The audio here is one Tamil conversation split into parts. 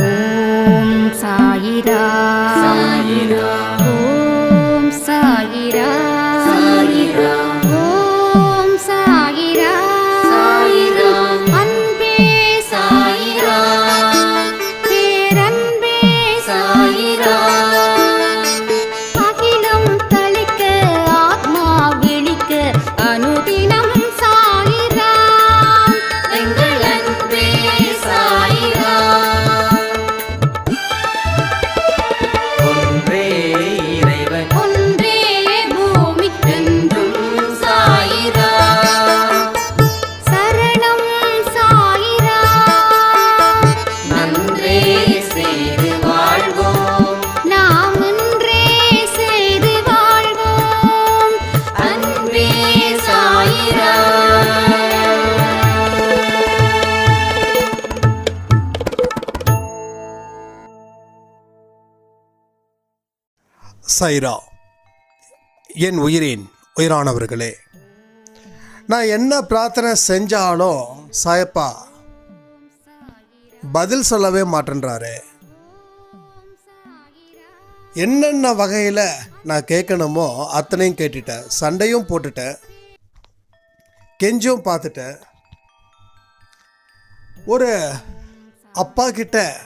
ஓம் சாயிரா சாயிரா ஓம் சைரா. என் உயிரின் உயிரானவர்களே நான் என்ன பிரார்த்தனை செஞ்சாலும் சாயப்பா பதில் சொல்லவே மாட்டேன்றாரு. என்னென்ன வகையில் நான் கேட்கணுமோ அத்தனையும் கேட்டுட்டேன். சண்டையும் போட்டுட்டேன். கெஞ்சும் பார்த்துட்டேன். ஒரு அப்பா கிட்ட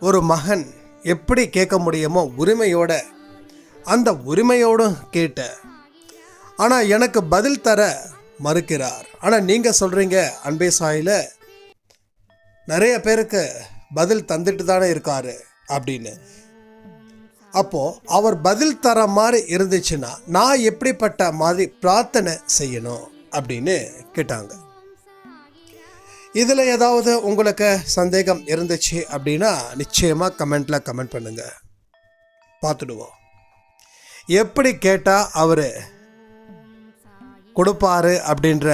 ஒரு மகன் எப்படி கேட்க முடியுமோ உரிமையோட அந்த உரிமையோடும் கேட்டேன் ஆனால் எனக்கு பதில் தர மறுக்கிறார். ஆனால் நீங்கள் சொல்கிறீங்க அன்பே சாயில் நிறைய பேருக்கு பதில் தந்துட்டு தானே இருக்காரு அப்படின்னு. அப்போது அவர் பதில் தர மாதிரி இருந்துச்சுன்னா நான் எப்படிப்பட்ட மாதிரி பிரார்த்தனை செய்யணும் அப்படின்னு கேட்டாங்க. இதில் ஏதாவது உங்களுக்கு சந்தேகம் இருந்துச்சு அப்படின்னா நிச்சயமாக கமெண்ட்டில் கமெண்ட் பண்ணுங்கள் பார்த்துடுவோம். எப்படி கேட்டால் அவர் கொடுப்பாரு அப்படின்ற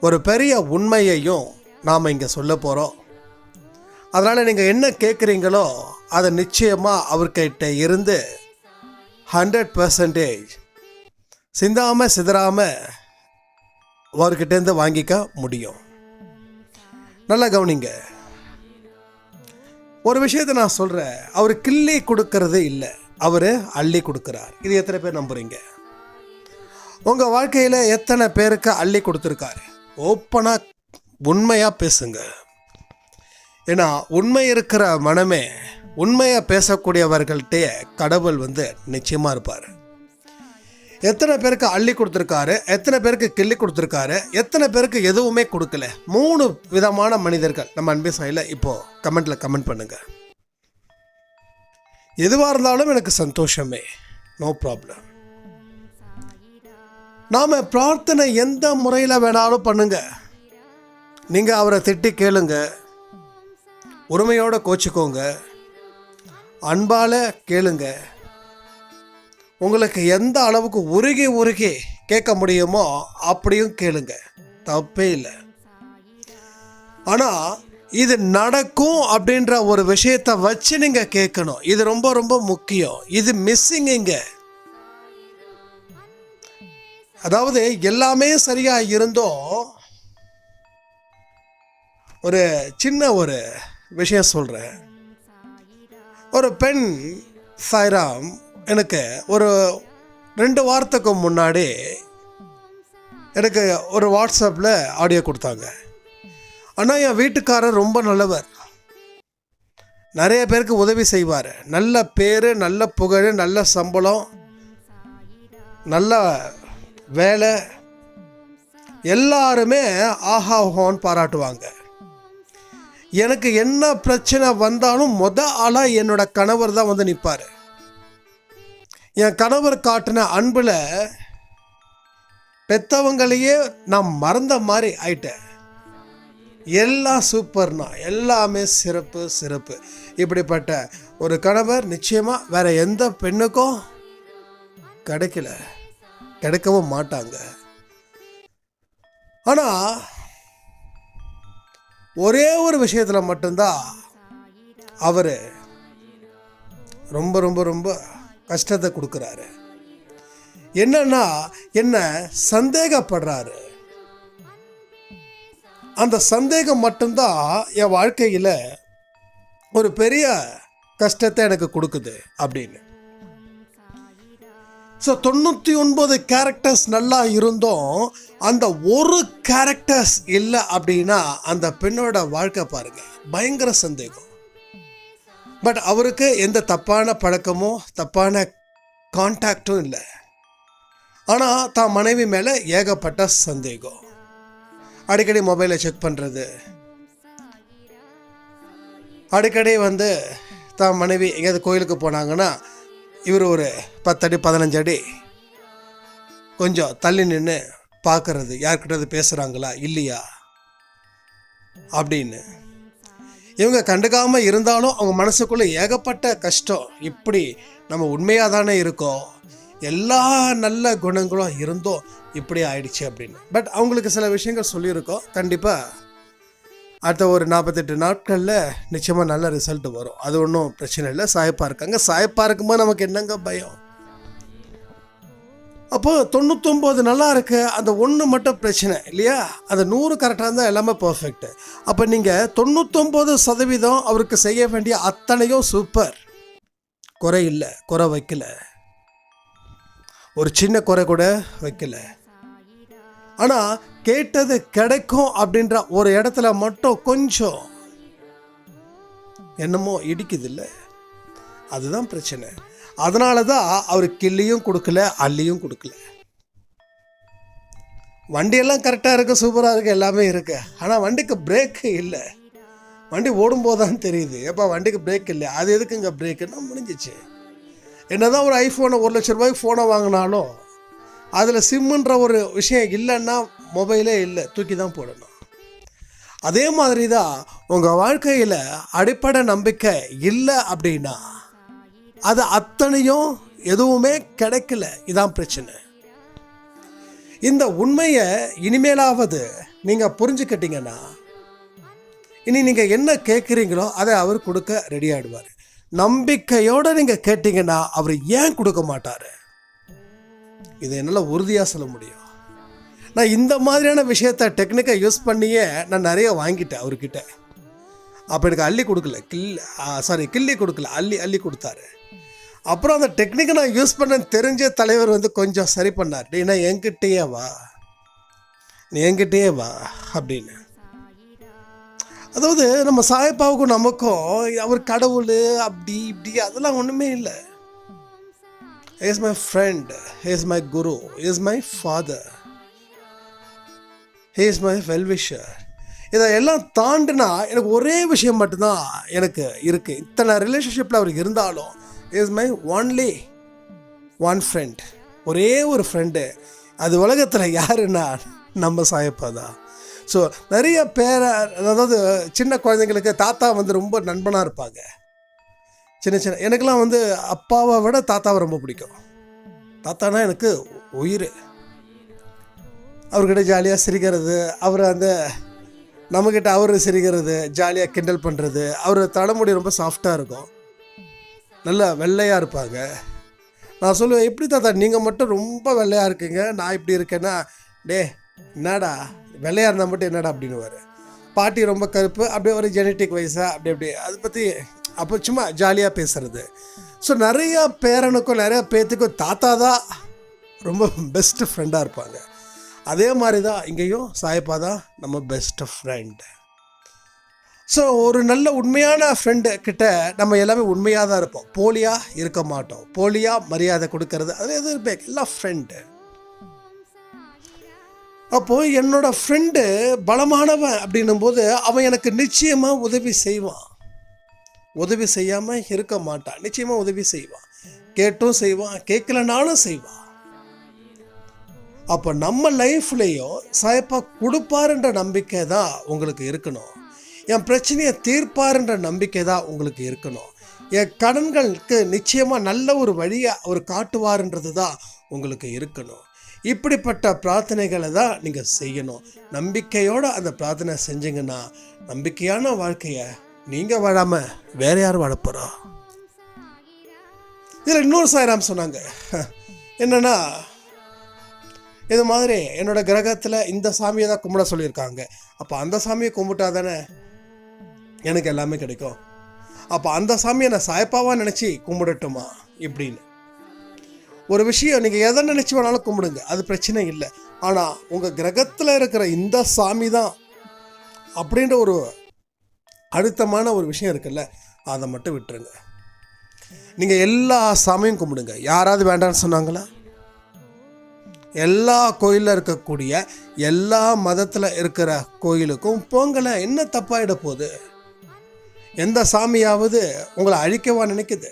ஒரு பெரிய உண்மையையும் நாம் இங்கே சொல்ல போகிறோம் அதனால் நீங்கள் என்ன கேட்குறீங்களோ அதை நிச்சயமாக அவர்கிட்ட இருந்து ஹண்ட்ரட் பர்சன்டேஜ் சிந்தாமல் சிதறாமல் அவர்கிட்டேருந்து வாங்கிக்க முடியும். நல்லா கவனிங்க. ஒரு விஷயத்தை நான் சொல்கிறேன் அவர் கிள்ளி கொடுக்கறது இல்லை. அவர் அள்ளி கொடுக்குறார். இது எத்தனை பேர் நம்புகிறீங்க உங்கள் வாழ்க்கையில் எத்தனை பேருக்கு அள்ளி கொடுத்துருக்காரு? ஓப்பனாக உண்மையாக பேசுங்க. ஏன்னா உண்மை இருக்கிற மனமே உண்மையாக பேசக்கூடியவர்கள்ட்டே கடவுள் வந்து நிச்சயமாக இருப்பார். எத்தனை பேருக்கு அள்ளி கொடுத்துருக்காரு? எத்தனை பேருக்கு கிள்ளி கொடுத்துருக்காரு? எத்தனை பேருக்கு எதுவுமே கொடுக்கல? மூணு விதமான மனிதர்கள் நம்ம அன்பே சாயில் இப்போது கமெண்ட்டில் கமெண்ட் பண்ணுங்க. எதுவாக இருந்தாலும் எனக்கு சந்தோஷமே. நோ ப்ராப்ளம் நாம் பிரார்த்தனை எந்த முறையில் வேணாலும் பண்ணுங்க. நீங்கள் அவரை திட்டி கேளுங்க. உரிமையோட கோச்சிக்கோங்க. அன்பால் கேளுங்க. உங்களுக்கு எந்த அளவுக்கு உருகி உருகி கேட்க முடியுமோ அப்படியும் கேளுங்க. தப்பே இல்லை. ஆனால் இது நடக்கும் அப்படின்ற ஒரு விஷயத்தை வச்சு நீங்கள் கேட்கணும். இது ரொம்ப ரொம்ப முக்கியம். இது மிஸ்ஸிங் இங்கே அதாவது எல்லாமே சரியாக இருந்தோம் ஒரு சின்ன ஒரு விஷயம் சொல்கிறேன் ஒரு பெண் சாய்ராம் எனக்கு ஒரு ரெண்டு வாரத்துக்கு முன்னாடி எனக்கு ஒரு வாட்ஸ்அப்பில் ஆடியோ கொடுத்தாங்க. ஆனால் என் வீட்டுக்காரர் ரொம்ப நல்லவர். நிறைய பேருக்கு உதவி செய்வார். நல்ல பேர் நல்ல புகழ் நல்ல சம்பளம் நல்ல வேலை. எல்லாருமே ஆஹா ஓஹோன்னு பாராட்டுவாங்க. எனக்கு என்ன பிரச்சனை வந்தாலும் மொதல் ஆளாக என்னோட கணவர் தான் வந்து நிற்பார் என் கணவர் காட்டின அன்பில் பெத்தவங்களையே நான் மறந்த மாதிரி ஆயிட்டேன். எல்லாம் சூப்பர்னா எல்லாமே சிறப்பு சிறப்பு. இப்படிப்பட்ட ஒரு கணவர் நிச்சயமாக வேற எந்த பெண்ணுக்கும் கிடைக்கல. கிடைக்கவும் மாட்டாங்க. ஆனால் ஒரே ஒரு விஷயத்தில் மட்டும்தான் அவர் ரொம்ப ரொம்ப ரொம்ப கஷ்டத்தை கொடுக்குறாரு. என்னன்னா என்ன சந்தேகப்படுறாரு. அந்த சந்தேகம் மட்டும்தான் என் வாழ்க்கையில் ஒரு பெரிய கஷ்டத்தை எனக்கு கொடுக்குது அப்படின்னு. ஸோ தொண்ணூற்றி ஒன்பது கேரக்டர்ஸ் நல்லா இருந்தும். அந்த ஒரு கேரக்டர்ஸ் இல்லை அப்படின்னா அந்த பெண்ணோட வாழ்க்கை பாருங்கள் பயங்கர சந்தேகம். பட் அவருக்கு எந்த தப்பான பழக்கமோ தப்பான கான்டாக்டும் இல்லை. ஆனால் தான் மனைவி மேலே ஏகப்பட்ட சந்தேகம். அடிக்கடி மொபைலை செக் பண்ணுறது அடிக்கடி வந்து தான் மனைவி எங்கேயாவது கோயிலுக்கு போனாங்கன்னா இவர் ஒரு பத்தடி பதினஞ்சு அடி கொஞ்சம் தள்ளி நின்று பார்க்கறது யார்கிட்ட பேசுகிறாங்களா இல்லையா அப்படின்னு. இவங்க கண்டுக்காமல் இருந்தாலும் அவங்க மனசுக்குள்ளே ஏகப்பட்ட கஷ்டம். இப்படி நம்ம உண்மையாக தானே இருக்கோம். எல்லா நல்ல குணங்களும் இருந்தோம் இப்படி ஆயிடுச்சு அப்படின்னு. பட் அவங்களுக்கு சில விஷயங்கள் சொல்லியிருக்கோம். கண்டிப்பாக அடுத்த ஒரு நாற்பத்தெட்டு நாட்களில் நிச்சயமாக நல்ல ரிசல்ட் வரும். அது ஒன்றும் பிரச்சனை இல்லை. சாய்ப்பாக இருக்காங்க. சாயப்பா இருக்கும்போது நமக்கு என்னங்க பயம்? அப்போது தொண்ணூத்தொம்பது நல்லா இருக்கு. அந்த ஒன்று மட்டும் பிரச்சனை இல்லையா? அந்த நூறு கரெக்டாக இருந்தால் எல்லாமே பர்ஃபெக்ட் அப்போ நீங்கள் தொண்ணூத்தொம்பது சதவீதம் அவருக்கு செய்ய வேண்டிய அத்தனையும் சூப்பர் குறை இல்லை குறை வைக்கல. ஒரு சின்ன குறை கூட வைக்கல. ஆனால் கேட்டது கிடைக்கும் அப்படின்ற ஒரு இடத்துல மட்டும் கொஞ்சம் என்னமோ இடிக்குது இல்லை? அதுதான் பிரச்சனை. அதனால தான் அவர் கிள்ளியும் கொடுக்கல அள்ளியும் கொடுக்கல. வண்டியெல்லாம் கரெக்டாக இருக்குது சூப்பராக இருக்குது எல்லாமே இருக்குது ஆனால் வண்டிக்கு பிரேக்கு இல்லை. வண்டி ஓடும்போது தான் தெரியுது. எப்போ வண்டிக்கு பிரேக் இல்லை. அது எதுக்குங்க பிரேக்குன்னா முடிஞ்சிச்சு? என்ன தான் ஒரு ஐஃபோனை ஒரு லட்ச ரூபாய்க்கு ஃபோனை வாங்கினாலும் அதில் சிம்முன்ற ஒரு விஷயம் இல்லைன்னா மொபைலே இல்லை. தூக்கி தான் போடணும். அதே மாதிரி தான் உங்கள் வாழ்க்கையில் அடிப்படை நம்பிக்கை இல்லை அப்படின்னா அது அத்தனையும் எதுவுமே கிடைக்கல. இதான் பிரச்சனை. இந்த உண்மையை இனிமேலாவது நீங்கள் புரிஞ்சுக்கிட்டீங்கன்னா இனி நீங்கள் என்ன கேட்குறீங்களோ அதை அவர் கொடுக்க ரெடி ஆகிடுவார் நம்பிக்கையோடு நீங்கள் கேட்டிங்கன்னா அவர் ஏன் கொடுக்க மாட்டார்? இதை என்னால் உறுதியாக சொல்ல முடியும். நான் இந்த மாதிரியான விஷயத்த டெக்னிக்கை யூஸ் பண்ணியே நான் நிறைய வாங்கிட்டேன் அவர்கிட்ட. அப்போ எனக்கு அள்ளி கொடுக்கல. கில் சாரி கிள்ளி கொடுக்கல. அள்ளி அள்ளி கொடுத்தாரு. அப்புறம் அந்த டெக்னிக்கை நான் யூஸ் பண்ணேன்னு தெரிஞ்ச தலைவர் வந்து கொஞ்சம் சரி பண்ணார். டேய் நான் என்கிட்டயே வா. நீ என்கிட்டயே வா அப்படின்னு. அதாவது நம்ம சாயப்பாவுக்கும் நமக்கும் அவர் கடவுள் அப்படி இப்படி அதெல்லாம் ஒன்றுமே இல்லை. Is my friend is my guru is my father hey is my wellwisher இதை எல்லாம் தாண்டினா எனக்கு ஒரே விஷயம் மட்டும்தான் எனக்கு இருக்குது இத்தனை ரிலேஷன்ஷிப்பில் அவர் இருந்தாலும் is my only one friend ஒரே ஒரு ஃப்ரெண்டு அது உலகத்தில் யாருன்னா நம்ம சாயப்பா தான். ஸோ நிறைய பேரை அதாவது சின்ன குழந்தைங்களுக்கு தாத்தா வந்து ரொம்ப நண்பனாக இருப்பாங்க. சின்ன சின்ன எனக்கெல்லாம் வந்து அப்பாவை விட தாத்தாவை ரொம்ப பிடிக்கும். தாத்தானா எனக்கு உயிர். அவர்கிட்ட ஜாலியாக சிரிக்கிறது அவர் அந்த நம்மக்கிட்ட அவர் சிரிக்கிறது ஜாலியாக கிண்டல் பண்ணுறது அவர் தலைமுடி ரொம்ப சாஃப்டாக இருக்கும். நல்லா வெள்ளையாக இருப்பாங்க. நான் சொல்லுவேன் எப்படி தாத்தா நீங்கள் மட்டும் ரொம்ப வெள்ளையாக இருக்கீங்க நான் இப்படி இருக்கேன்னா டே என்னடா வெள்ளையாக இருந்தால் மட்டும் என்னடா? அப்படின்னுவார். பாட்டி ரொம்ப கருப்பு அப்படியே ஒரு ஜெனட்டிக் வைஸாக அப்படி அப்படி அதை பற்றி அப்போ சும்மா ஜாலியாக பேசுறது. ஸோ நிறையா பேரனுக்கும் நிறையா பேத்துக்கும் தாத்தா தான் ரொம்ப பெஸ்ட்டு ஃப்ரெண்டாக இருப்பாங்க. அதே மாதிரி தான் இங்கேயும் சாயப்பா தான் நம்ம பெஸ்ட்டு ஃப்ரெண்டு ஸோ ஒரு நல்ல உண்மையான ஃப்ரெண்டு கிட்ட நம்ம எல்லாமே உண்மையாக தான் இருப்போம். போலியாக இருக்க மாட்டோம். போலியாக மரியாதை கொடுக்கறது அது எது பேக் எல்லாம் ஃப்ரெண்டு அப்போது என்னோடய ஃப்ரெண்டு பலமானவன் அப்படின்னும் போது அவன் எனக்கு நிச்சயமாக உதவி செய்வான். உதவி செய்யாமல் இருக்க மாட்டான். நிச்சயமாக உதவி செய்வான். கேட்டும் செய்வான். கேட்கலனாலும் செய்வான். அப்போ நம்ம லைஃப்லேயும் சாயப்பா கொடுப்பாருன்ற நம்பிக்கை தான் உங்களுக்கு இருக்கணும். என் பிரச்சனையை தீர்ப்பாருன்ற நம்பிக்கை தான் உங்களுக்கு இருக்கணும். என் கடன்களுக்கு நிச்சயமாக நல்ல ஒரு வழியை அவர் காட்டுவாருன்றது தான் உங்களுக்கு இருக்கணும். இப்படிப்பட்ட பிரார்த்தனைகளை தான் நீங்கள் செய்யணும். நம்பிக்கையோடு அந்த பிரார்த்தனை செஞ்சீங்கன்னா நம்பிக்கையான வாழ்க்கையை நீங்கள் வாழாமல் வேற யார் வாழ போகிறா இதில் இன்னொரு சாய்ராம் சொன்னாங்க. என்னன்னா இது மாதிரி என்னோட கிரகத்தில் இந்த சாமியை தான் கும்பிட சொல்லியிருக்காங்க. அப்போ அந்த சாமியை கும்பிட்டா தானே எனக்கு எல்லாமே கிடைக்கும். அப்போ அந்த சாமியை நான் சாய்ப்பாவாக நினச்சி கும்பிடட்டுமா? இப்படின்னு. ஒரு விஷயம் நீங்கள் எதை நினச்சி வேணாலும் கும்பிடுங்க. அது பிரச்சனை இல்லை. ஆனால் உங்கள் கிரகத்தில் இருக்கிற இந்த சாமி தான் அப்படின்ற ஒரு அழுத்தமான ஒரு விஷயம் இருக்குல்ல அதை மட்டும் விட்டுருங்க. நீங்கள் எல்லா சாமியும் கும்பிடுங்க. யாராவது வேண்டாம்னு சொன்னாங்களா? எல்லா கோயிலில் இருக்கக்கூடிய எல்லா மதத்தில் இருக்கிற கோயிலுக்கும் பொங்கலை. என்ன தப்பாயிட போகுது? எந்த சாமியாவது உங்களை அழிக்கவா நினைக்குது?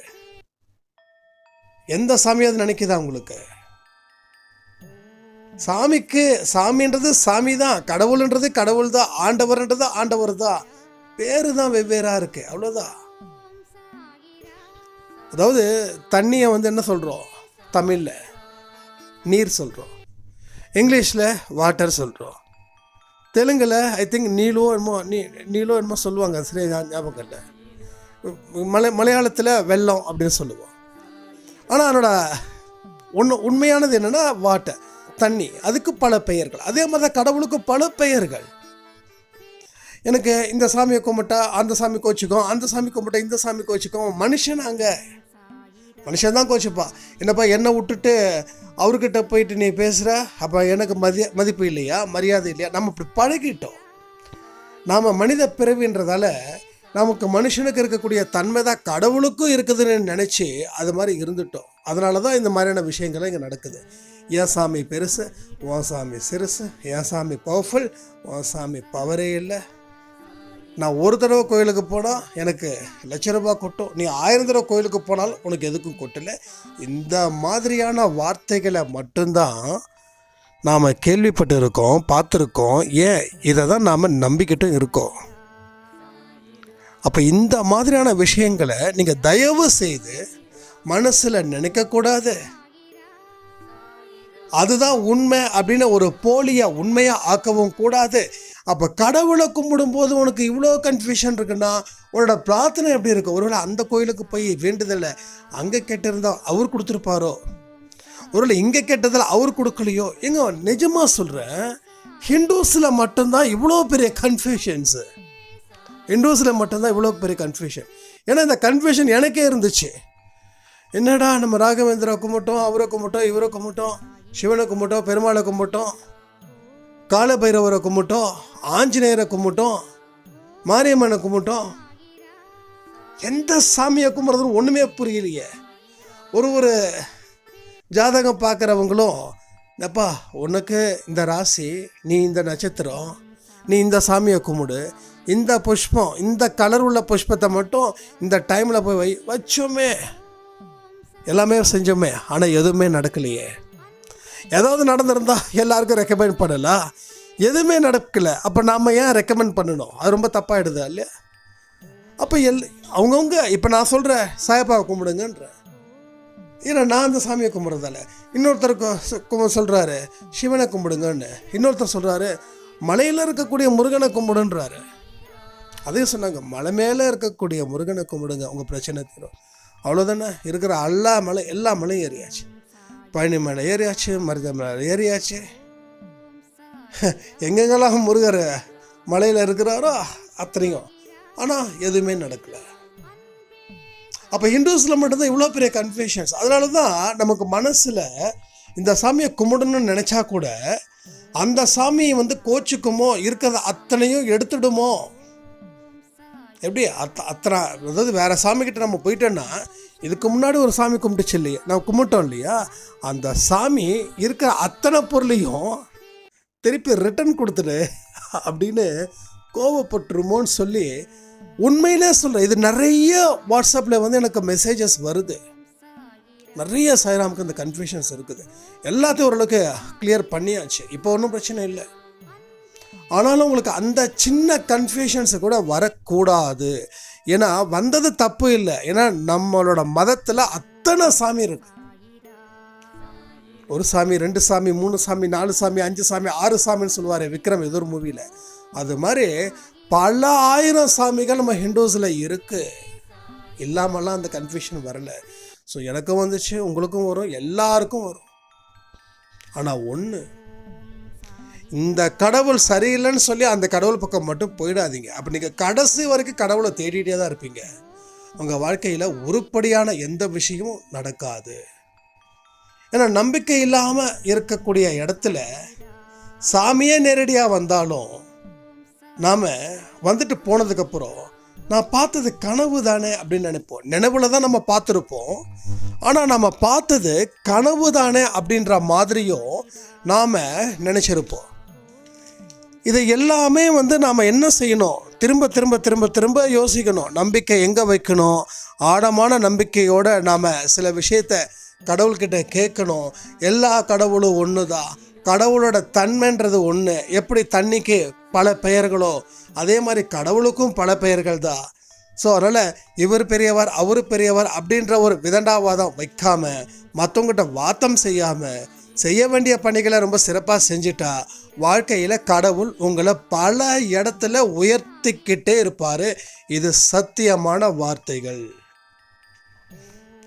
எந்த சாமியாவது நினைக்குதா உங்களுக்கு? சாமிக்கு சாமின்றது சாமி தான் கடவுள்ன்றது கடவுள் தான் ஆண்டவர்ன்றது ஆண்டவர் தான் பேரு தான் வெவ்வேறா இருக்கு அவ்வளோதான் அதாவது தண்ணியை வந்து என்ன சொல்கிறோம் தமிழில் நீர் சொல்கிறோம் இங்கிலீஷில் வாட்டர் சொல்கிறோம் தெலுங்கில் ஐ திங்க் நீலோ என்னமோ நீ நீலோ என்னமோ சொல்லுவாங்க சரியா ஞாபகம் இல்லை. மலை மலையாளத்தில் வெள்ளம் அப்படின்னு சொல்லுவோம். ஆனால் அதனோட ஒன்று உண்மையானது என்னென்னா வாட்டர் தண்ணி. அதுக்கு பல பெயர்கள். அதே மாதிரி தான் கடவுளுக்கு பல பெயர்கள். எனக்கு இந்த சாமியை கும்பிட்டா அந்த சாமி கோச்சிக்கும் அந்த சாமி கும்பிட்டா இந்த சாமி கோச்சிக்கும் மனுஷன் அங்கே. மனுஷன் தான் கோச்சுப்பா என்னப்பா என்னை விட்டுட்டு அவர்கிட்ட போயிட்டு நீ பேசுகிற அப்போ எனக்கு மதிய மதிப்பு இல்லையா? மரியாதை இல்லையா? நம்ம இப்படி பழகிட்டோம். நாம் மனித பிறவின்றதால நமக்கு மனுஷனுக்கு இருக்கக்கூடிய தன்மை தான் கடவுளுக்கும் இருக்குதுன்னு நினச்சி அது மாதிரி இருந்துட்டோம். அதனால தான் இந்த மாதிரியான விஷயங்கள் இங்கே நடக்குது. என் சாமி பெருசு உன் சாமி சிறுசு என் சாமி பவர்ஃபுல் உன் சாமி பவரே இல்லை. நான் ஒரு தடவை கோயிலுக்கு போனால் எனக்கு லட்ச ரூபாய் கொட்டும். நீ ஆயிரம் தடவை கோயிலுக்கு போனாலும் உனக்கு எதுக்கும் கொட்டலை. இந்த மாதிரியான வார்த்தைகளை மட்டும்தான் நாம் கேள்விப்பட்டு இருக்கோம் பார்த்துருக்கோம். ஏன்? இதை தான் நாம் நம்பிக்கிட்டும் இருக்கோம். அப்போ இந்த மாதிரியான விஷயங்களை நீங்கள் தயவு செய்து மனசில் நினைக்கக்கூடாது. அதுதான் உண்மை அப்படின்னு ஒரு போலியை உண்மையாக ஆக்கவும் கூடாது. அப்போ கடவுளை கும்பிடும்போது உனக்கு இவ்வளோ கன்ஃபியூஷன் இருக்குன்னா உன்னோட பிரார்த்தனை எப்படி இருக்கும்? ஒருவேளை அந்த கோயிலுக்கு போய் வேண்டுதலை அங்கே கேட்டிருந்தா அவர் கொடுத்துருப்பாரோ? ஒருவேளை இங்கே கேட்டதில் அவர் கொடுக்கலையோ? எங்க நிஜமாக சொல்கிறேன் ஹிந்துஸில் மட்டும்தான் இவ்வளோ பெரிய கன்ஃபியூஷன்ஸு ஹிந்துஸில் மட்டும்தான் இவ்வளோ பெரிய கன்ஃபியூஷன் ஏன்னா இந்த கன்ஃபியூஷன் எனக்கே இருந்துச்சு. என்னடா நம்ம ராகவேந்திரா கும்பிட்டோம் அவரை கும்பிட்டோம் இவரை கும்பிட்டோம் சிவனை கும்பிட்டோம் பெருமாளை கும்பிட்டோம். காலபைரவரை கும்பிட்டோம் ஆஞ்சநேயரை கும்பிட்டோம் மாரியம்மனை கும்பிட்டோம். எந்த சாமியை கும்பிட்றதுன்னு ஒன்றுமே புரியலையே. ஒரு ஒரு ஜாதகம் பார்க்குறவங்களும் எப்பா உனக்கு இந்த ராசி நீ இந்த நட்சத்திரம் நீ இந்த சாமியை கும்பிடு. இந்த புஷ்பம் இந்த கலர் உள்ள புஷ்பத்தை மட்டும் இந்த டைமில் போய் வை வச்சோமே. எல்லாமே செஞ்சோமே ஆனால் எதுவுமே நடக்கலையே. ஏதாவது நடந்திருந்தால் எல்லாருக்கும் ரெக்கமெண்ட் பண்ணலாம் எதுவுமே நடக்கலை. அப்போ நாம் ஏன் ரெக்கமெண்ட் பண்ணணும்? அது ரொம்ப தப்பாயிடுது இல்லையா? அப்போ எல் அவங்கவுங்க இப்போ நான் சொல்கிறேன் சாயப்பாவை கும்பிடுங்கன்ற. ஏன்னா நான் அந்த சாமியை கும்பிட்றதால. இன்னொருத்தருக்கு சொல்கிறாரு சிவனை கும்பிடுங்கன்னு. இன்னொருத்தர் சொல்கிறாரு மலையில் இருக்கக்கூடிய முருகனை கும்பிடுன்றாரு. அதையும் சொன்னாங்க மலை மேலே இருக்கக்கூடிய முருகனை கும்பிடுங்க உங்கள் பிரச்சனை தீரும். அவ்வளோதானே இருக்கிற எல்லா மலை எல்லா மலையும் ஏறியாச்சு. பழனி மேலே ஏறியாச்சு மருத மேலே ஏறியாச்சு எங்கெங்கெல்லாம் முருகர் மலையில் இருக்கிறாரோ அத்தனையும். ஆனால் எதுவுமே நடக்கலை. அப்போ ஹிந்துஸில் மட்டும்தான் இவ்வளோ பெரிய கன்ஃபியூஷன்ஸ் அதனால தான் நமக்கு மனசில் இந்த சாமியை கும்பிடணும்னு நினச்சா கூட அந்த சாமியை வந்து கோச்சுக்குமோ இருக்கிறத அத்தனையும் எடுத்துடுமோ? எப்படி? அத்த அத்தனை அதாவது வேறு சாமி நம்ம போயிட்டோன்னா இதுக்கு முன்னாடி ஒரு சாமி கும்பிட்டுச்சு இல்லையா? நான் கும்பிட்டோம் இல்லையா? அந்த சாமி இருக்கிற அத்தனை பொருளையும் திருப்பி ரிட்டர்ன் கொடுத்துடு அப்படின்னு கோவப்பட்டுருமோன்னு சொல்லி உண்மையிலே சொல்கிறேன் இது நிறைய வாட்ஸ்அப்பில் வந்து எனக்கு மெசேஜஸ் வருது. நிறைய சாய்ராமுக்கு இந்த கன்ஃபியூஷன்ஸ் இருக்குது. எல்லாத்தையும் ஓரளவுக்கு கிளியர் பண்ணியாச்சு. இப்போ ஒன்றும் பிரச்சனை இல்லை. ஆனாலும் உங்களுக்கு அந்த சின்ன கன்ஃபியூஷன்ஸை கூட வரக்கூடாது. ஏன்னா வந்தது தப்பு இல்லை. ஏன்னா நம்மளோட மதத்தில் அத்தனை சாமி இருக்கு. ஒரு சாமி ரெண்டு சாமி மூணு சாமி நாலு சாமி அஞ்சு சாமி ஆறு சாமின்னு சொல்லுவார் விக்ரம் ஏதோ ஒரு மூவியில் அது மாதிரி பல ஆயிரம் சாமிகள் நம்ம ஹிண்டோஸில் இருக்குது இல்லாமலாம் அந்த கன்ஃபியூஷன் வரல. ஸோ எனக்கும் வந்துச்சு உங்களுக்கும் வரும் எல்லாருக்கும் வரும். ஆனால் ஒன்று இந்த கடவுள் சரியில்லைன்னு சொல்லி அந்த கடவுள் பக்கம் மட்டும் போயிடாதீங்க. அப்போ நீங்கள் கடைசி வரைக்கும் கடவுளை தேடிட்டே தான் இருப்பீங்க. உங்கள் வாழ்க்கையில் உருப்படியான எந்த விஷயமும் நடக்காது. ஏன்னா நம்பிக்கை இல்லாமல் இருக்கக்கூடிய இடத்துல சாமியே நேரடியாக வந்தாலும் நாம் வந்துட்டு போனதுக்கப்புறம் நான் பார்த்தது கனவு தானே அப்படின்னு நினைப்போம். நினைவில் தான் நம்ம பார்த்துருப்போம். ஆனால் நம்ம பார்த்தது கனவு தானே அப்படின்ற மாதிரியும் நாம் நினச்சிருப்போம். இதை எல்லாமே வந்து நாம் என்ன செய்யணும்? திரும்ப திரும்ப திரும்ப திரும்ப யோசிக்கணும். நம்பிக்கை எங்கே வைக்கணும்? ஆழமான நம்பிக்கையோடு நாம் சில விஷயத்த கடவுள்கிட்ட கேட்கணும். எல்லா கடவுளும் ஒன்று தான் கடவுளோட தன்மைன்றது ஒன்று எப்படி தண்ணிக்கு பல பெயர்களோ அதே மாதிரி கடவுளுக்கும் பல பெயர்கள் தான் ஸோ அதனால் இவர் பெரியவர் அவர் பெரியவர் அப்படின்ற ஒரு விதண்டாவாதம் வைக்காம மற்றவங்ககிட்ட வாத்தம் செய்யாமல் செய்ய வேண்டிய பணிகளை ரொம்ப சிறப்பாக செஞ்சுட்டா வாழ்க்கையில் கடவுள் உங்களை பல இடத்துல உயர்த்திக்கிட்டே இருப்பார். இது சத்தியமான வார்த்தைகள்.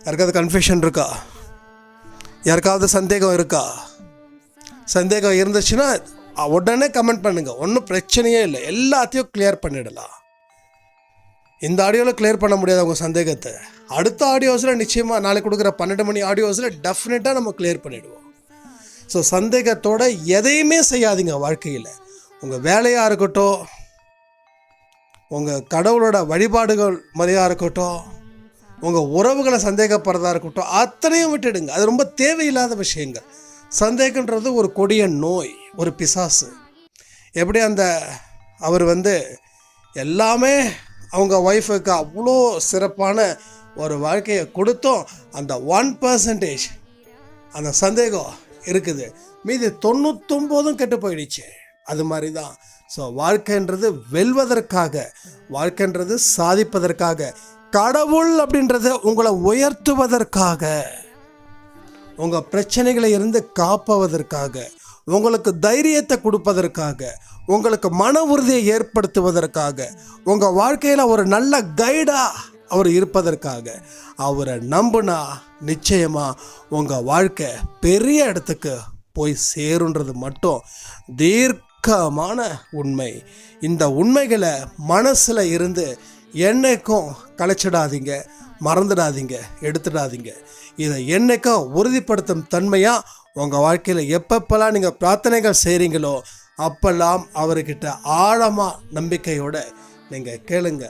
யாருக்காவது கன்ஃபியூஷன் இருக்கா? யாருக்காவது சந்தேகம் இருக்கா? சந்தேகம் இருந்துச்சுன்னா உடனே கமெண்ட் பண்ணுங்கள் ஒன்றும் பிரச்சனையே இல்லை. எல்லாத்தையும் கிளியர் பண்ணிடலாம். இந்த ஆடியோவில் கிளியர் பண்ண முடியாது உங்கள் சந்தேகத்தை. அடுத்த ஆடியோஸில் நிச்சயமாக நாளைக்கு கொடுக்குற பன்னெண்டு மணி ஆடியோஸில் டெஃபினட்டாக நம்ம கிளியர் பண்ணிவிடுவோம் ஸோ சந்தேகத்தோட எதையுமே செய்யாதீங்க வாழ்க்கையில். உங்கள் வேலையாக இருக்கட்டும் உங்கள் கடவுளோட வழிபாடுகள் முறையாக இருக்கட்டும் உங்கள் உறவுகளை சந்தேகப்படுறதா இருக்கட்டும் அத்தனையும் விட்டுடுங்க. அது ரொம்ப தேவையில்லாத விஷயங்கள். சந்தேகன்றது ஒரு கொடிய நோய் ஒரு பிசாசு. எப்படி அந்த அவர் வந்து எல்லாமே அவங்க ஒய்ஃபுக்கு அவ்வளோ சிறப்பான ஒரு வாழ்க்கையை கொடுத்தோம். அந்த ஒன் பர்சன்டேஜ் அந்த சந்தேகம் இருக்குது. மீதி தொண்ணூத்தொம்போதும் கெட்டு போயிடுச்சு. அது மாதிரி தான் ஸோ வாழ்க்கைன்றது வெல்வதற்காக வாழ்க்கைன்றது சாதிப்பதற்காக கடவுள் அப்படின்றத உங்களை உயர்த்துவதற்காக உங்கள் பிரச்சனைகளை இருந்து காப்பவதற்காக உங்களுக்கு தைரியத்தை கொடுப்பதற்காக உங்களுக்கு மன உறுதியை ஏற்படுத்துவதற்காக உங்கள் வாழ்க்கையில் ஒரு நல்ல கைடாக அவர் இருப்பதற்காக. அவரை நம்புனா நிச்சயமாக உங்கள் வாழ்க்கை பெரிய இடத்துக்கு போய் சேருன்றது மட்டும் தீர்க்கமான உண்மை. இந்த உண்மைகளை மனசில் இருந்து என்னைக்கும் கலைச்சிடாதீங்க மறந்துடாதீங்க எடுத்துடாதீங்க. இதை என்னைக்கும் உறுதிப்படுத்தும் தன்மையாக உங்கள் வாழ்க்கையில் எப்பப்பெல்லாம் நீங்கள் பிரார்த்தனைகள் செய்கிறீங்களோ அப்பெல்லாம் அவர்கிட்ட ஆழமாக நம்பிக்கையோடு நீங்கள் கேளுங்க.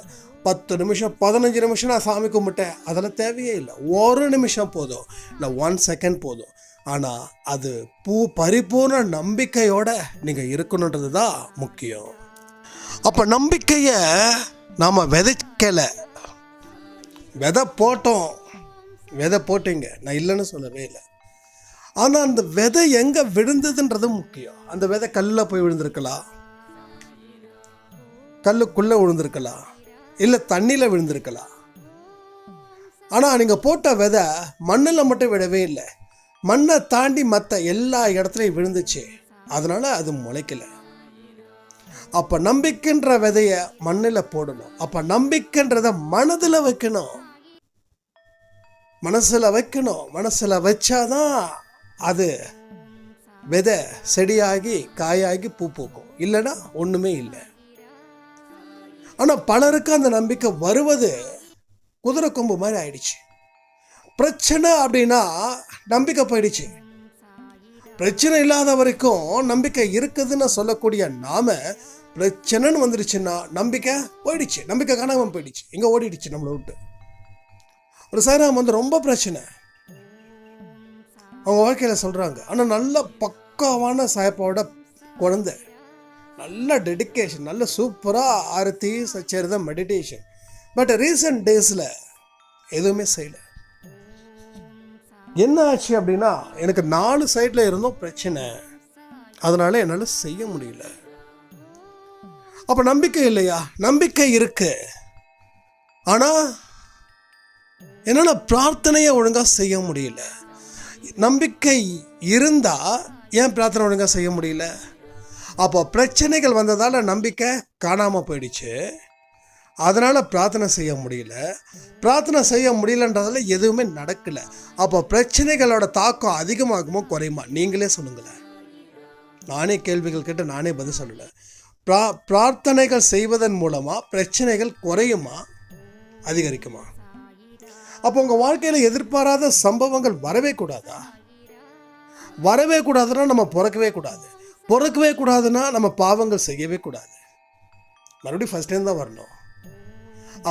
பத்து நிமிஷம் பதினஞ்சு நிமிஷம் நான் சாமி கும்பிட்டேன். அதெல்லாம் தேவையே இல்லை. ஒரு நிமிஷம் போதும். இல்லை ஒன் செகண்ட் போதும். ஆனால் அது பூ பரிபூர்ண நம்பிக்கையோட நீங்கள் இருக்கணுன்றது தான் முக்கியம். அப்போ நம்பிக்கையை நாம் விதைக்கலை. விதை போட்டோம். விதை போட்டீங்க. நான் இல்லைன்னு சொல்லவே இல்லை. ஆனால் அந்த விதை எங்கே விழுந்ததுன்றது முக்கியம். அந்த விதை கல்லில் போய் விழுந்திருக்கலாம். கல்லுக்குள்ளே விழுந்திருக்கலாம். இல்லை தண்ணியில் விழுந்திருக்கலாம். ஆனால் நீங்கள் போட்ட விதை மண்ணில் மட்டும் விடவே இல்லை. மண்ணை தாண்டி மற்ற எல்லா இடத்துலையும் விழுந்துச்சு. அதனால் அது முளைக்கல. அப்போ நம்பிக்கைன்ற விதையை மண்ணில் போடணும். அப்போ நம்பிக்கைன்றத மனதில் வைக்கணும். மனசில் வைக்கணும். மனசில் வச்சாதான் அது விதை செடியாகி காயாகி பூ பூக்கும். இல்லைன்னா ஒன்றுமே இல்லை. ஆனால் பலருக்கு அந்த நம்பிக்கை வருவது குதிரை கொம்பு மாதிரி ஆயிடுச்சு. பிரச்சனை அப்படின்னா நம்பிக்கை போயிடுச்சு. பிரச்சனை இல்லாத வரைக்கும் நம்பிக்கை இருக்குதுன்னு சொல்லக்கூடிய நாம பிரச்சனைன்னு வந்துடுச்சுன்னா நம்பிக்கை போயிடுச்சு. நம்பிக்கை காணாமல் போயிடுச்சு. எங்கே ஓடிடுச்சு நம்மளை விட்டு. ஒரு சாராம் வந்து ரொம்ப பிரச்சனை. அவங்க வாழ்க்கையில் சொல்கிறாங்க ஆனால் நல்ல பக்காவான சாயப்பாவோட குழந்தை. நல்ல டெடிக்கேஷன் நல்ல சூப்பராக ஆரத்தி தான் மெடிடேஷன் பட் ரீசெண்ட் டேஸில் எதுவுமே செய்யலை. என்ன ஆச்சு அப்படின்னா எனக்கு நாலு சைடில் இருந்தும் பிரச்சனை. அதனால என்னால் செய்ய முடியல. அப்போ நம்பிக்கை இல்லையா? நம்பிக்கை இருக்கு. ஆனால் என்னால் பிரார்த்தனையை ஒழுங்காக செய்ய முடியல. நம்பிக்கை இருந்தால் ஏன் பிரார்த்தனை ஒழுங்காக செய்ய முடியல? அப்போ பிரச்சனைகள் வந்ததால் நம்பிக்கை காணாமல் போயிடுச்சு. அதனால் பிரார்த்தனை செய்ய முடியல. பிரார்த்தனை செய்ய முடியலன்றதால எதுவுமே நடக்கலை. அப்போ பிரச்சனைகளோட தாக்கம் அதிகமாகுமோ குறையுமா? நீங்களே சொல்லுங்களேன். நானே கேள்விகள் கேட்டு நானே பதில் சொல்லலை. பிரா பிரார்த்தனைகள் செய்வதன் மூலமாக பிரச்சனைகள் குறையுமா? அதிகரிக்குமா? அப்போ உங்கள் வாழ்க்கையில் எதிர்பாராத சம்பவங்கள் வரவே கூடாதா? வரவே கூடாதுன்னா நம்ம பிறக்கவே கூடாது. பிறக்கவே கூடாதுன்னா நம்ம பாவங்கள் செய்யவே கூடாது. மறுபடியும் ஃபஸ்ட் டைம் தான் வரணும்.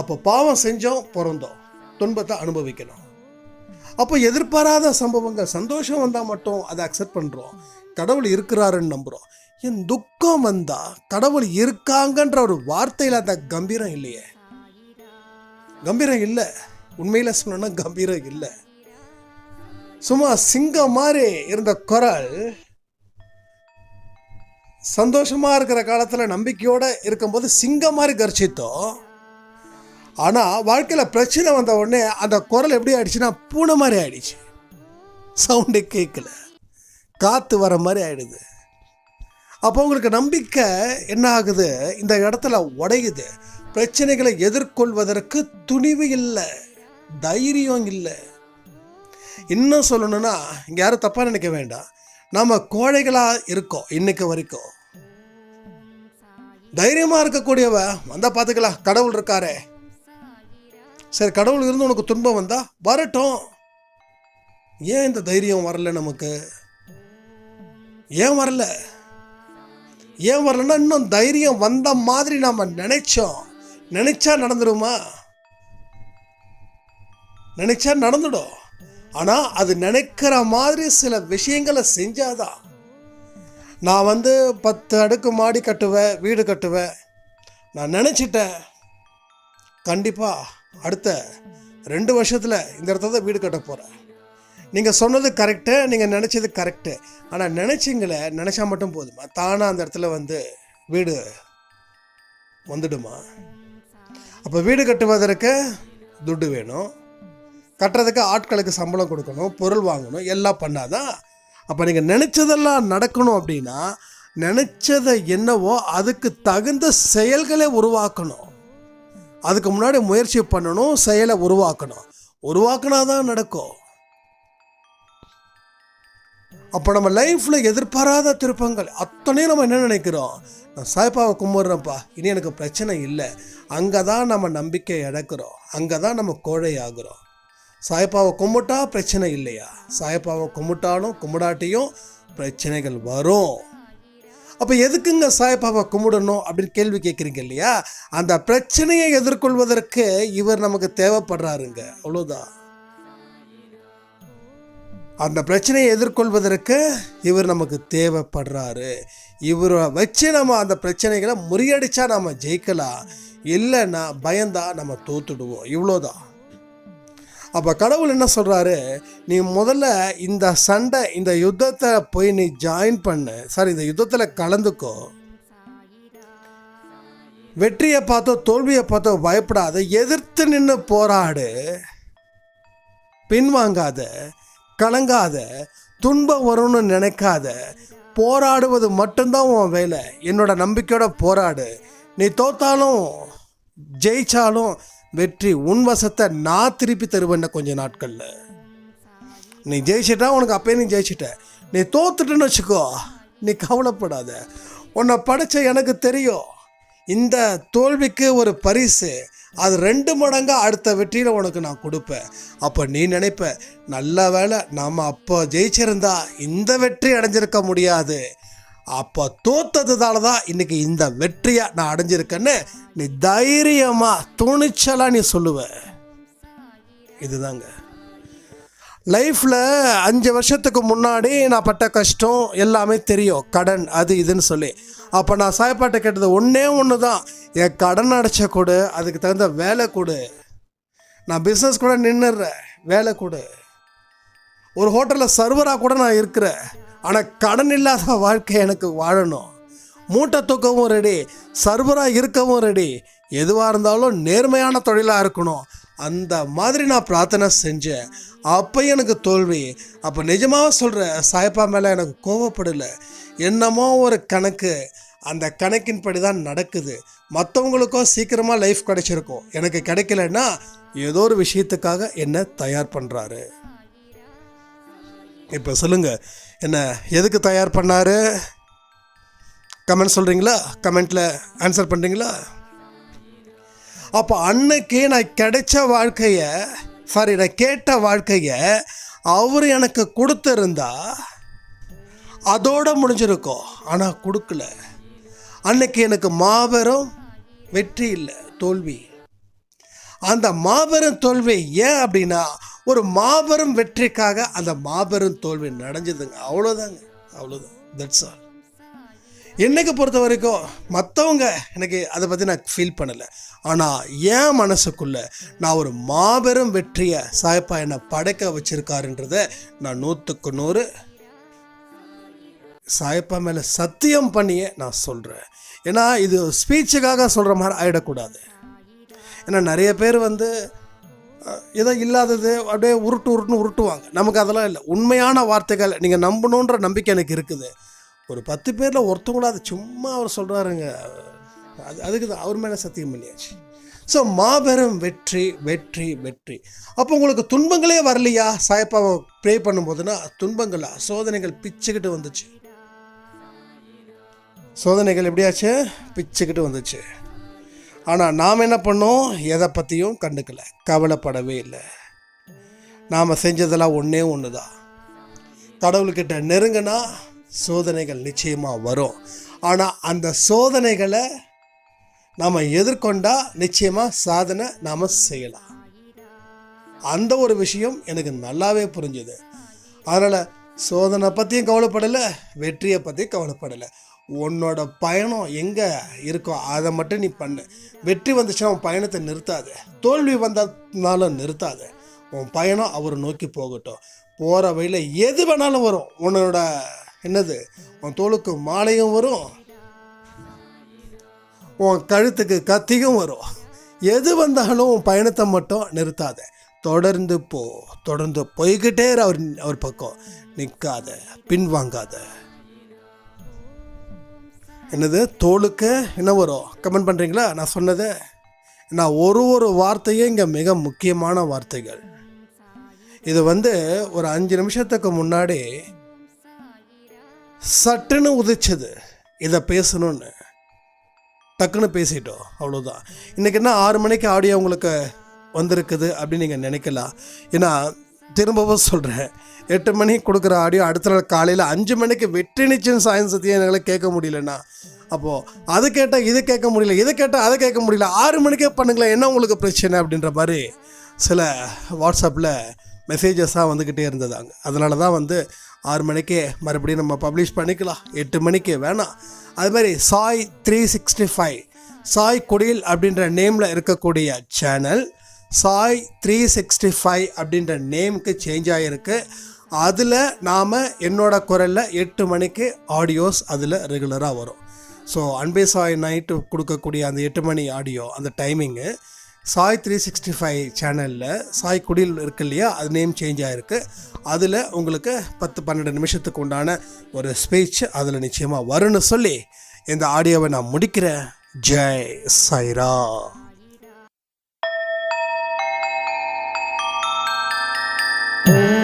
அப்போ பாவம் செஞ்சோம் பிறந்தோம். துன்பத்தை அனுபவிக்கணும். அப்போ எதிர்பாராத சம்பவங்கள் சந்தோஷம் வந்தால் மட்டும் அதை அக்செப்ட் பண்ணுறோம் கடவுள் இருக்கிறாருன்னு நம்புகிறோம் என் துக்கம் வந்தால் கடவுள் இருக்காங்கன்ற ஒரு வார்த்தையில் அந்த கம்பீரம் இல்லையே. கம்பீரம் இல்லை. உண்மையில் சொல்லணும்னா கம்பீரம் இல்லை. சும்மா சிங்கம் மாதிரி இருந்த குரல் சந்தோஷமாக இருக்கிற காலத்தில் நம்பிக்கையோடு இருக்கும்போது சிங்கம் மாதிரி கர்ச்சித்தோம். ஆனால் வாழ்க்கையில் பிரச்சனை வந்த உடனே அந்த குரல் எப்படி ஆயிடுச்சுன்னா பூனை மாதிரி ஆயிடுச்சு. சவுண்டு கேட்கல காற்று வர மாதிரி ஆயிடுது. அப்போ உங்களுக்கு நம்பிக்கை என்ன ஆகுது? இந்த இடத்துல உடையுது. பிரச்சனைகளை எதிர்கொள்வதற்கு துணிவு இல்லை. தைரியம் இல்லை. இன்னும் சொல்லணும்னா இங்கே யாரும் தப்பாக நினைக்க வேண்டாம். நம்ம கோழைகளாக இருக்கோம் இன்னைக்கு வரைக்கும். தைரியமாக இருக்கக்கூடியவ வந்தால் பார்த்துக்கலாம் கடவுள் இருக்காரே. சரி கடவுள் இருந்து உனக்கு துன்பம் வந்தா வரட்டும். ஏன் இந்த தைரியம் வரல நமக்கு? ஏன் வரல? ஏன் வரலன்னா இன்னும் தைரியம் வந்த மாதிரி நாம் நினைச்சோம். நினைச்சா நடந்துடுமா நினைச்சா நடந்துடும். ஆனால் அது நினைக்கிற மாதிரி சில விஷயங்களை செஞ்சாதான் நான் வந்து பத்து அடுக்கு மாடி கட்டுவேன் வீடு கட்டுவேன். நான் நினச்சிட்டேன். கண்டிப்பாக அடுத்த ரெண்டு வருஷத்தில் இந்த இடத்துல தான் வீடு கட்ட போகிறேன் நீங்கள் சொன்னது கரெக்டு நீங்கள் நினச்சது கரெக்டு ஆனால் நினச்சிங்களே நினச்சா மட்டும் போதுமா? தானாக அந்த இடத்துல வந்து வீடு வந்துடுமா? அப்போ வீடு கட்டுவதற்கு துட்டு வேணும். கட்டுறதுக்கு ஆட்களுக்கு சம்பளம் கொடுக்கணும் பொருள் வாங்கணும் எல்லாம் பண்ணாதான் அப்போ நீங்கள் நினச்சதெல்லாம் நடக்கணும் அப்படின்னா நினச்சதை என்னவோ அதுக்கு தகுந்த செயல்களை உருவாக்கணும். அதுக்கு முன்னாடி முயற்சி பண்ணணும் செயலை உருவாக்கணும். உருவாக்கினா தான் நடக்கும். அப்போ நம்ம லைஃப்பில் எதிர்பாராத திருப்பங்கள். அத்தனையும் நம்ம என்ன நினைக்கிறோம்? நான் சாய்பாவை கும்பிட்றேன்ப்பா இனி எனக்கு பிரச்சனை இல்லை. அங்கே தான் நம்ம நம்பிக்கை இழக்கிறோம். அங்கே தான் நம்ம கோழை ஆகிறோம் சாய்பாவை கும்பிட்டா பிரச்சனை இல்லையா? சாயப்பாவை கும்பிட்டாலும் கும்பிடாட்டியும் பிரச்சனைகள் வரும். அப்போ எதுக்குங்க சாய்பாபா கும்பிடணும் அப்படின்னு கேள்வி கேட்குறீங்க இல்லையா? அந்த பிரச்சனையை எதிர்கொள்வதற்கு இவர் நமக்கு தேவைப்படுறாருங்க. அவ்வளோதான் அந்த பிரச்சனையை எதிர்கொள்வதற்கு இவர் நமக்கு தேவைப்படுறாரு. இவரை வச்சு நம்ம அந்த பிரச்சனைகளை முறியடித்தா நம்ம ஜெயிக்கலாம். இல்லைன்னா பயந்தா நம்ம தோத்துடுவோம். இவ்வளோதான் அப்போ கடவுள் என்ன சொல்கிறாரு நீ முதல்ல இந்த சண்டை இந்த யுத்தத்தை போய் நீ ஜாயின் பண்ணு. சாரி இந்த யுத்தத்தில் கலந்துக்கோ. வெற்றியை பார்த்தோ தோல்வியை பார்த்தோ பயப்படாத எதிர்த்து நின்று போராடு. பின்வாங்காத கலங்காத துன்பம் வரும்னு நினைக்காத போராடுவது மட்டும்தான் உன் வேலை. என்னோட நம்பிக்கையோட போராடு. நீ தோத்தாலும் ஜெயிச்சாலும் வெற்றி உன் வசத்தை நான் திருப்பி தருவேன் கொஞ்ச நாட்களில். நீ ஜெயிச்சிட்டா உனக்கு அப்பயே நீ ஜெயிச்சிட்ட. நீ தோத்துட்டுன்னு வச்சுக்கோ நீ கவலைப்படாத. உன்னை படைச்ச எனக்கு தெரியும். இந்த தோல்விக்கு ஒரு பரிசு. அது ரெண்டு மடங்காக அடுத்த வெற்றியில் உனக்கு நான் கொடுப்பேன். அப்போ நீ நினைப்ப நல்ல வேளை நம்ம அப்போ ஜெயிச்சிருந்தா இந்த வெற்றி அடைஞ்சிருக்க முடியாது. அப்போ தோத்ததுனால தான் இன்னைக்கு இந்த வெற்றியை நான் அடைஞ்சிருக்கேன்னு நீ தைரியமாக துணிச்சலாக நீ சொல்லுவ. இதுதாங்க. லைஃப்பில் அஞ்சு வருஷத்துக்கு முன்னாடி நான் பட்ட கஷ்டம் எல்லாமே தெரியும். கடன் அது இதுன்னு சொல்லி. அப்போ நான் சாய்ப்பாட்டை கேட்டது ஒன்றே ஒன்று தான் என் கடன் அடைச்ச கொடு அதுக்கு தகுந்த வேலை கொடு. நான் பிஸ்னஸ் கூட நின்றுடுறேன் வேலை கொடு. ஒரு ஹோட்டலில் சர்வராக கூட நான் இருக்கிறேன். ஆனால் கடன் இல்லாத வாழ்க்கை எனக்கு வாழணும். மூட்டை தூக்கவும் ரெடி சர்வராக இருக்கவும் ரெடி. எதுவாக இருந்தாலும் நேர்மையான தொழிலாக இருக்கணும். அந்த மாதிரி நான் பிரார்த்தனை செஞ்சேன். அப்போ எனக்கு தோல்வி. அப்போ நிஜமாக சொல்கிற சாய்ப்பா மேலே எனக்கு கோவப்படலை. என்னமோ ஒரு கணக்கு. அந்த கணக்கின்படி தான் நடக்குது. மற்றவங்களுக்கும் சீக்கிரமாக லைஃப் கிடைச்சிருக்கும். எனக்கு கிடைக்கலன்னா ஏதோ ஒரு விஷயத்துக்காக என்ன தயார் பண்ணுறாரு இப்போ சொல்லுங்கள் என்ன எதுக்கு தயார் பண்ணார்? கமெண்ட் சொல்கிறீங்களா கமெண்ட்டில் ஆன்சர் பண்ணுறீங்களா அப்போ அன்னைக்கு நான் கிடைச்ச வாழ்க்கையை சாரி நான் கேட்ட வாழ்க்கையை அவர் எனக்கு கொடுத்துருந்தா அதோடு முடிஞ்சிருக்கோம். ஆனால் கொடுக்கல. அன்னைக்கு எனக்கு மாபெரும் வெற்றி இல்லை தோல்வி. அந்த மாபெரும் தோல்வி ஏன் அப்படின்னா ஒரு மாபெரும் வெற்றிக்காக அந்த மாபெரும் தோல்வி நடந்ததுங்க. அவ்வளோதாங்க அவ்வளோதான் தட்ஸ் ஆல் என்னைக்கு பொறுத்த வரைக்கும் மற்றவங்க எனக்கு அதை பற்றி நான் ஃபீல் பண்ணலை. ஆனால் என் மனசுக்குள்ளே நான் ஒரு மாபெரும் வெற்றியை சாயப்பா என்னை படைக்க வச்சிருக்காருன்றத நான் நூற்றுக்கு நூறு சாயப்பா மேலே சத்தியம் பண்ணியே நான் சொல்கிறேன் ஏன்னா இது ஸ்பீச்சுக்காக சொல்கிற மாதிரி ஆகிடக்கூடாது ஏன்னா நிறைய பேர் வந்து ஏதோ இல்லாதது அப்படியே உருட்டு உருட்டுன்னு உருட்டுவாங்க. நமக்கு அதெல்லாம் இல்லை. உண்மையான வார்த்தைகள் நீங்கள் நம்பணுன்ற நம்பிக்கை எனக்கு இருக்குது. ஒரு பத்து பேரில் ஒருத்தவங்களாவது சும்மா அவர் சொல்கிறாருங்க அது அதுக்கு தான். அவர் மேலே சத்தியம் பண்ணியாச்சு. ஸோ மாபெரும் வெற்றி வெற்றி வெற்றி. அப்போ உங்களுக்கு துன்பங்களே வரலையா? சாயப்பாவை ப்ரே பண்ணும்போதுன்னா துன்பங்களா? சோதனைகள் பிச்சுக்கிட்டு வந்துச்சு. சோதனைகள் எப்படியாச்சு? பிச்சுக்கிட்டு வந்துச்சு. ஆனால் நாம் என்ன பண்ணோம்? எதை பற்றியும் கண்டுக்கலை. கவலைப்படவே இல்லை. நாம் செஞ்சதெல்லாம் ஒன்றே ஒன்று தான் கடவுள்கிட்ட நெருங்கினா சோதனைகள் நிச்சயமாக வரும். ஆனால் அந்த சோதனைகளை நாம் எதிர்கொண்டால் நிச்சயமாக சாதனை நாம் செய்யலாம். அந்த ஒரு விஷயம் எனக்கு நல்லாவே புரிஞ்சுது. அதனால் சோதனை பற்றியும் கவலைப்படலை வெற்றியை பற்றி கவலைப்படலை. உன்னோட பயணம் எங்கே இருக்கோ அதை மட்டும் நீ பண்ணு. வெற்றி வந்துச்சுன்னா உன் பயணத்தை நிறுத்தாத. தோல்வி வந்ததுனாலும் நிறுத்தாது. உன் பயணம் அவரை நோக்கி போகட்டும். போகிற வழியில் எது வேணாலும் வரும். உன்னோட என்னது? உன் தோளுக்கு மாலையும் வரும். உன் கழுத்துக்கு கத்தியும் வரும். எது வந்தாலும் உன் பயணத்தை மட்டும் நிறுத்தாத. தொடர்ந்து போ. தொடர்ந்து போய்கிட்டே அவர் அவர் பக்கம். நிற்காத பின்வாங்காத. என்னது? தோளுக்கு என்ன வரும்? கமெண்ட் பண்ணுறீங்களா நான் சொன்னது. நான் ஒரு ஒரு வார்த்தையும் இங்கே மிக முக்கியமான வார்த்தைகள். இது வந்து ஒரு அஞ்சு நிமிஷத்துக்கு முன்னாடி சட்டுன்னு உதிச்சது. இதை பேசணும்னு. டக்குன்னு பேசிட்டோம். அவ்வளோதான் இன்றைக்கி என்ன ஆறு மணிக்கு ஆடியோ உங்களுக்கு வந்திருக்குது அப்படின்னு நீங்கள் நினைக்கலாம். ஏன்னா திரும்பவும் சொல்கிறேன் எட்டு மணிக்கு கொடுக்குற ஆடியோ அடுத்த நாள் காலையில் அஞ்சு மணிக்கு வெற்றி நிச்சயம் சாயம் சத்தியம் எங்களால் கேட்க முடியலன்னா அப்போது அது கேட்டால் இது கேட்க முடியல இது கேட்டால் அதை கேட்க முடியல ஆறு மணிக்கே பண்ணுங்களேன் என்ன உங்களுக்கு பிரச்சனை அப்படின்ற மாதிரி சில வாட்ஸ்அப்பில் மெசேஜஸாக வந்துக்கிட்டே இருந்ததாங்க அதனால தான் வந்து ஆறு மணிக்கே மறுபடியும் நம்ம பப்ளிஷ் பண்ணிக்கலாம். எட்டு மணிக்கு வேணாம். அது மாதிரி Sai three sixty five Sai Kudil அப்படின்ற நேமில் இருக்கக்கூடிய channel Sai three sixty five அப்படின்ற நேமுக்கு சேஞ்ச் ஆகிருக்கு அதில் நாம் என்னோட குரலில் எட்டு மணிக்கு ஆடியோஸ் அதில் ரெகுலராக வரும். ஸோ அன்பே சாய் நைட்டு கொடுக்கக்கூடிய அந்த எட்டு மணி ஆடியோ அந்த timing Sai three sixty five சேனலில் சாய் குடில் இருக்கு இல்லையா அது நேம் சேஞ்ச் ஆகிருக்கு அதில் உங்களுக்கு பத்து பன்னெண்டு நிமிஷத்துக்கு உண்டான ஒரு ஸ்பீச் அதில் நிச்சயமாக வரும்னு சொல்லி இந்த ஆடியோவை நான் முடிக்கிறேன் ஜெய் சைரா ஓம்